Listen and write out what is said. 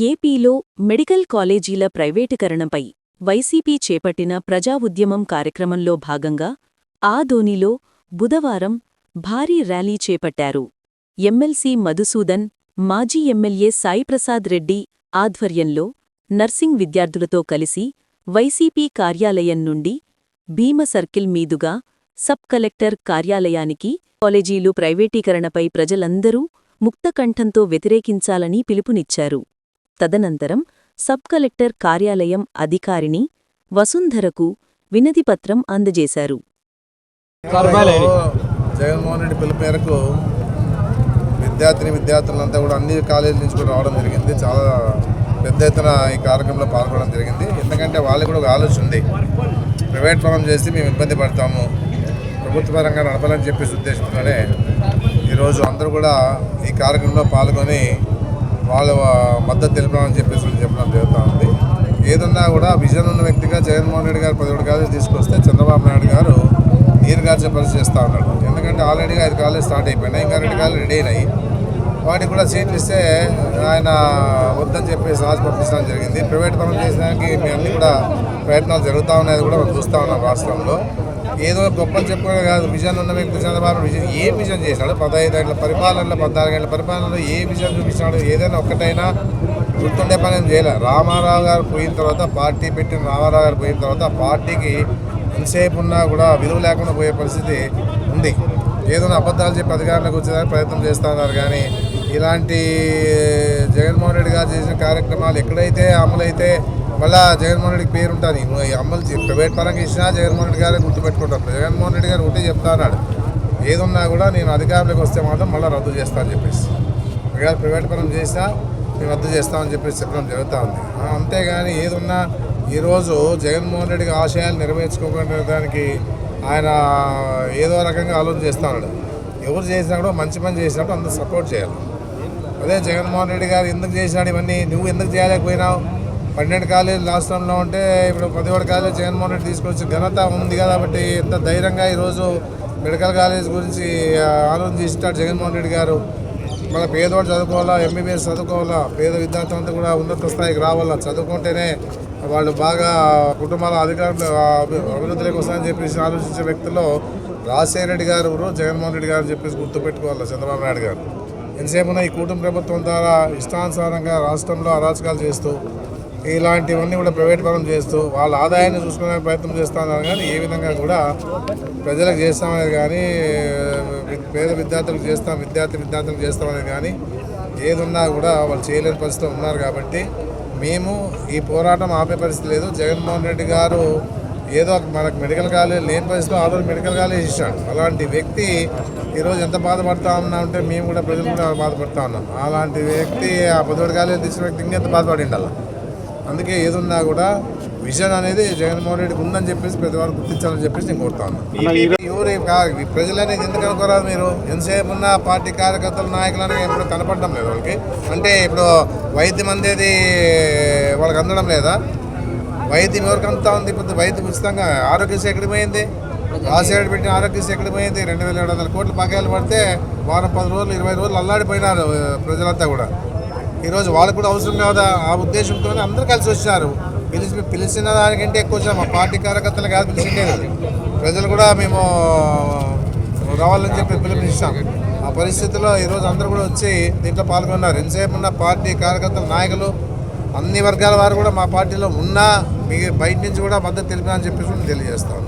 ఏపీలో మెడికల్ కాలేజీల ప్రైవేటీకరణపై వైసీపీ చేపట్టిన ప్రజా ఉద్యమం కార్యక్రమంలో భాగంగా ఆదోనిలో బుధవారం భారీ ర్యాలీ చేపట్టారు. ఎమ్మెల్సీ మధుసూదన్ మాజీ ఎమ్మెల్యే సాయిప్రసాద్ రెడ్డి ఆధ్వర్యంలో నర్సింగ్ విద్యార్థులతో కలిసి వైసీపీ కార్యాలయం నుండి భీమ సర్కిల్ మీదుగా సబ్ కలెక్టర్ కార్యాలయానికి కాలేజీలు ప్రైవేటీకరణపై ప్రజలందరూ ముక్తకంఠంతో వ్యతిరేకించాలని పిలుపునిచ్చారు. తదనంతరం సబ్ కలెక్టర్ కార్యాలయం అధికారిని వసుంధరకు వినతిపత్రం అందజేశారు. జగన్మోహన్ రెడ్డి పిలుపు మేరకు విద్యార్థిని విద్యార్థులంతా కూడా అన్ని కాలేజీల నుంచి కూడా రావడం జరిగింది. చాలా పెద్ద ఎత్తున ఈ కార్యక్రమంలో పాల్గొనడం జరిగింది. ఎందుకంటే వాళ్ళకి కూడా ఒక ఆలోచన ఉంది. ప్రైవేట్ పరం చేసి మేము ఇబ్బంది పడతాము. ప్రభుత్వ పరంగా నడపాలని చెప్పేసి ఉద్దేశంతోనే ఈరోజు అందరూ కూడా ఈ కార్యక్రమంలో పాల్గొని వాళ్ళ మద్దతు తెలిపామని చెప్పేసి చెప్పడం జరుగుతూ ఉంది. ఏదన్నా కూడా విజన్ ఉన్న వ్యక్తిగా జగన్మోహన్ రెడ్డి గారు పదిహేడు కాలేజీ తీసుకొస్తే చంద్రబాబు నాయుడు గారు నీరు గార్చే పరిస్థితి చేస్తూ ఉన్నాడు. ఎందుకంటే ఆల్రెడీగా ఐదు కాలేజీ స్టార్ట్ అయిపోయినాయి ఇంకా రెండు కాలేజీ రెడీ అయినాయి. వాటికి కూడా సీట్లు ఇస్తే ఆయన వద్దని చెప్పేసి రాజు పంపించడం జరిగింది. ప్రైవేట్ పనులు చేసడానికి మేము అన్ని కూడా ప్రయత్నాలు జరుగుతూ ఉన్నాయి కూడా మనం చూస్తూ ఉన్నాం రాష్ట్రంలో. ఏదో గొప్పలు చెప్పుకోవడం కాదు. విజన్ ఉన్న వ్యక్తి చంద్రబాబు విజన్ ఏ విజన్ చేశాడు? పదహైదు ఏళ్ళ పరిపాలనలో పద్నాలుగు ఏళ్ళ పరిపాలనలో ఏ విజన్ చూపించాడు ఏదైనా ఒక్కటైనా గుర్తుండే పని ఏం చేయలే. రామారావు గారు పోయిన తర్వాత పార్టీ పెట్టిన రామారావు గారు పోయిన తర్వాత పార్టీకి ఎంతసేపు ఉన్నా కూడా విలువ లేకుండా పోయే పరిస్థితి ఉంది. ఏదైనా అబద్ధాలు చెప్పి అధికారంలోకి వచ్చేదానికి ప్రయత్నం చేస్తున్నారు కానీ ఇలాంటి జగన్మోహన్ రెడ్డి గారు చేసిన కార్యక్రమాలు ఎక్కడైతే అమలైతే మళ్ళీ జగన్మోహన్ రెడ్డికి పేరు ఉంటుంది. నువ్వు ఈ అమలు ప్రైవేట్ పరంగా ఇచ్చినా జగన్మోహన్ రెడ్డి గారే గుర్తుపెట్టుకుంటారు. జగన్మోహన్ రెడ్డి గారు ఒకటే చెప్తా ఉన్నాడు ఏదున్నా కూడా నేను అధికారంలోకి వస్తే మాత్రం మళ్ళీ రద్దు చేస్తాను చెప్పేసి. ఒకవేళ ప్రైవేట్ పరం చేసినా మేము రద్దు చేస్తామని చెప్పేసి చెప్పడం జరుగుతూ ఉంది. అంతేగాని ఏదున్నా ఈరోజు జగన్మోహన్ రెడ్డికి ఆశయాలు నెరవేర్చుకోకుండా దానికి ఆయన ఏదో రకంగా ఆలోచన చేస్తున్నాడు ఎవరు చేసినా కూడా మంచి పని చేసినప్పుడు అందరూ సపోర్ట్ చేయాలి. అదే జగన్మోహన్ రెడ్డి గారు ఎందుకు చేసినాడు ఇవన్నీ నువ్వు ఎందుకు చేయలేకపోయినావు? పన్నెండు కాలేజీలు రాష్ట్రంలో ఉంటే ఇప్పుడు పదిహేడు కాలేజీ జగన్మోహన్ రెడ్డి తీసుకొచ్చి ఘనత ఉంది కాబట్టి ఎంత ధైర్యంగా ఈరోజు మెడికల్ కాలేజ్ గురించి ఆలోచన చేసినాడు జగన్మోహన్ రెడ్డి గారు. మన పేదవాడు చదువుకోవాలా ఎంబీబీఎస్ చదువుకోవాలా పేద విద్యార్థులంతా కూడా ఉన్నత స్థాయికి రావాలా చదువుకుంటేనే వాళ్ళు బాగా కుటుంబాల అధికారులు అభివృద్ధిలోకి వస్తాయని చెప్పేసి ఆలోచించే వ్యక్తుల్లో రాజశేఖర రెడ్డి గారు జగన్మోహన్ రెడ్డి గారు చెప్పేసి గుర్తుపెట్టుకోవాలి చంద్రబాబు నాయుడు గారు. ఎంతసేపున ఈ కూటమి ప్రభుత్వం ద్వారా ఇష్టానుసారంగా రాష్ట్రంలో అరాచకాలు చేస్తూ ఇలాంటివన్నీ కూడా ప్రైవేట్ పరం చేస్తూ వాళ్ళ ఆదాయాన్ని చూసుకునే ప్రయత్నం చేస్తున్నారు కానీ ఏ విధంగా కూడా ప్రజలకు చేస్తామనేది కానీ పేద విద్యార్థులకు చేస్తాం విద్యార్థి విద్యార్థులకు చేస్తామనేది కానీ ఏదున్నా కూడా వాళ్ళు చేయలేని పరిస్థితిలో ఉన్నారు కాబట్టి మేము ఈ పోరాటం ఆపే పరిస్థితి లేదు. జగన్మోహన్ రెడ్డి గారు ఏదో మనకు మెడికల్ కాలేజ్ లేని పరిస్థితిలో ఆ రోజు మెడికల్ కాలేజ్ ఇచ్చాడు అలాంటి వ్యక్తి ఈరోజు ఎంత బాధపడతా ఉన్నా ఉంటే మేము కూడా ప్రజలు కూడా బాధపడతా ఉన్నాం. అలాంటి వ్యక్తి ఆ పదిహేడు కాలేజ్ తీసిన వ్యక్తి ఇంకెంత బాధపడి ఉండాలి అందుకే ఏదున్నా కూడా విజన్ అనేది జగన్మోహన్ రెడ్డికి ఉందని చెప్పేసి ప్రతి వారు గుర్తించాలని చెప్పేసి నేను కోరుతా ఉన్నాను ఎవరు ప్రజలనేది ఎందుకు అనుకోరాదు మీరు? ఎంతసేపు ఉన్న పార్టీ కార్యకర్తలు నాయకులను ఎప్పుడు కనపడడం లేదు వాళ్ళకి. అంటే ఇప్పుడు వైద్యం అందేది వాళ్ళకి అందడం లేదా? వైద్యం ఎవరికి అంతా ఉంది? ఇప్పుడు వైద్యం ఉచితంగా ఆరోగ్యశ్రీ ఎక్కడికి పోయింది? రాజశేఖర్ పెట్టిన ఆరోగ్యశ్రీ ఎక్కడికి పోయింది? రెండు వేల ఏడు వందల కోట్ల బకాయిలు పడితే వారం పది రోజులు ఇరవై రోజులు అల్లాడిపోయినారు ప్రజలంతా కూడా. ఈరోజు వాళ్ళకు కూడా అవసరం కాదా? ఆ ఉద్దేశంతోనే అందరూ కలిసి వచ్చారు పిలిచి పిలిచిన దానికంటే ఎక్కువ వచ్చారు మా పార్టీ కార్యకర్తలు కాదు పిలిచిండేది ప్రజలు కూడా మేము రావాలని చెప్పి పిలుపునిస్తాం ఆ పరిస్థితిలో ఈరోజు అందరూ కూడా వచ్చి దీంట్లో పాల్గొన్నారు. ఎంతసేపు ఉన్న పార్టీ కార్యకర్తల నాయకులు అన్ని వర్గాల వారు కూడా మా పార్టీలో ఉన్నా మీ బయట నుంచి కూడా మద్దతు తెలిపినా అని చెప్పేసి తెలియజేస్తాను